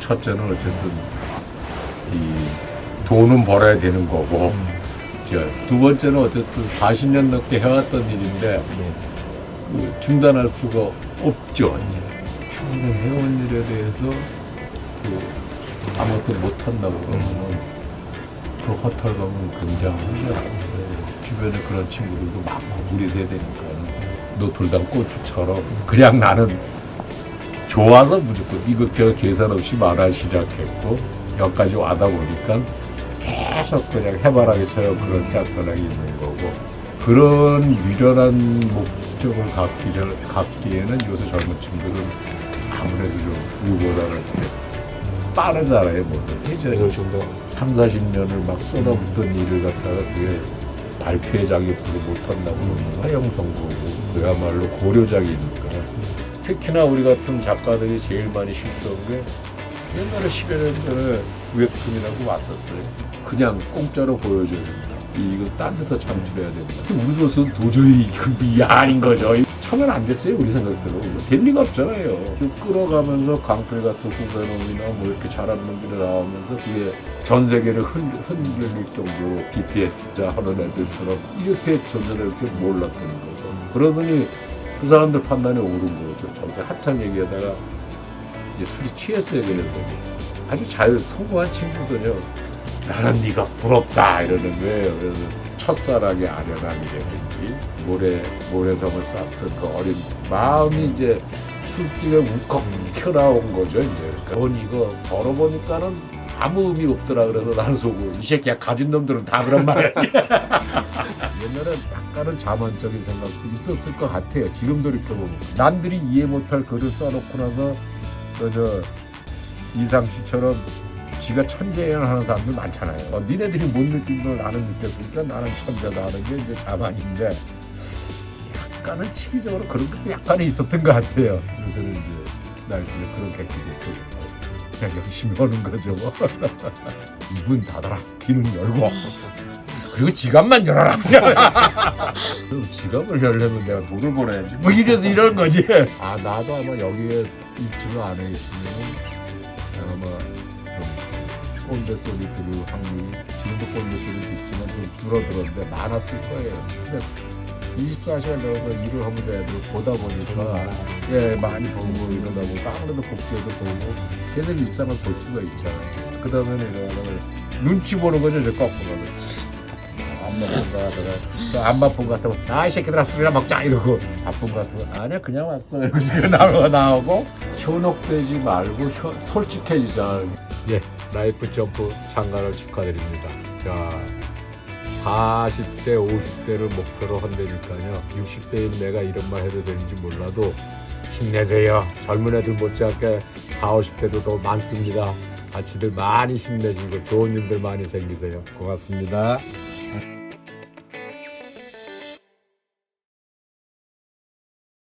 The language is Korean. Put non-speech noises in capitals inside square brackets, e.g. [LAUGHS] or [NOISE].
첫째는 어쨌든 이 돈은 벌어야 되는 거고 저, 두 번째는 어쨌든 40년 넘게 해왔던 일인데 그 중단할 수가 없죠. 이제. 평생 해온 일에 대해서 그 아무것도 못한다고 그러면 그 허탈감은 굉장하죠. 주변에 그런 친구들도 많고 우리 세대니까 노틀당 고추처럼 그냥 나는 좋아서 무조건 이것저것 계산 없이 말하기 시작했고 여기까지 와다 보니까 계속 그냥 해바라기처럼 그런 짝사랑이 있는 거고. 그런 유련한 목적을 갖기를, 갖기에는 요새 젊은 친구들은 아무래도 좀 우리보다는 빠르잖아요 뭐든 예전에 좀더 3, 40년을 막 쏟아붓던 일을 갖다가 그게 발표의 자격으로 못한다고 그러면 화형선고고 그야말로 고려작이니까 특히나 우리 같은 작가들이 제일 많이 실수한 게 옛날에 10여 년 전에 웹툰이라고 왔었어요. 그냥 공짜로 보여줘야 된다. 이거 딴 데서 창출해야 된다. 우리로서는 도저히 그게 아닌 거죠. 처면 안 됐어요 우리 생각대로. 될 리가 없잖아요. 그 끌어가면서 강필 같은 후배놈이나 뭐 이렇게 잘하는 놈들이 나오면서 그게 전 세계를 흔, 흔들릴 정도로 BTS자 하는 애들처럼 이렇게 전전에 이렇게 몰랐던 거죠. 그러더니 그 사람들 판단이 옳은 거죠. 저렇게 한참 얘기하다가 이제 술이 취했어야 되는데 아주 잘 성공한 친구들요. 나는 네가 부럽다 이러는 거예요. 그래서 첫사랑의 아련함이라든지 모래 모래성을 쌓던 그 어린 마음이 이제 술집에 울컥 튀어나온 거죠 이제. 그러니까 넌 이거 벌어보니까는 아무 의미 없더라. 그래서 나는 속고 이 새끼야 가진 놈들은 다 그런 말이야 [LAUGHS] 옛날엔 약간은 자만적인 생각도 있었을 것 같아요 지금 돌이켜보면 남들이 이해 못할 글을 써놓고 나서 그저 이상 씨처럼 지가 천재야 하는 사람들 많잖아요. 어, 니네들이 못 느낀 걸 나는 느꼈으니까 나는 천재다 하는 게 이제 자만인데 약간은 치기적으로 그런 것도 약간은 있었던 것 같아요. 요새는 이제 날 그냥 그런 객기도 그냥 열심히 하는 거죠. 뭐. 입은 닫아라, 귀는 열고 그리고 지갑만 열어라. [LAUGHS] 그럼 지갑을 열려면 내가 돈을 벌어야지. 뭐 이래서 이런 거지. 아 나도 아마 여기에 입주를 안해 있으면 아마 좀 꼰대 소리 들을 확률이 지금도 꼰대 소리 듣지만 좀 줄어들었는데 많았을 거예요. 근데 24시간 내가 일을 하면 애들 보다 보니까 예 많이 보고 이러다 보니까 아무래도 복수해도 보고 걔들 일상을 볼 수가 있잖아요. 그 다음에 내가 눈치 보는 거죠, 이제 거꾸로. 안 바쁜 거 같다가 안 바쁜 거 같다고 아이 새끼들아 술이나 먹자 이러고. 바쁜 거 같다고. 아니야 그냥 왔어. [LAUGHS] 이러고 나오고 나오고 현혹되지 말고 현, 솔직해지자. 예 라이프 점프 참가를 축하드립니다. 자 40대 50대를 목표로 한다니까요. 60대인 내가 이런 말 해도 되는지 몰라도 힘내세요. 젊은 애들 못지않게 40, 50대도 더 많습니다. 같이들 많이 힘내시고 좋은 일들 많이 생기세요. 고맙습니다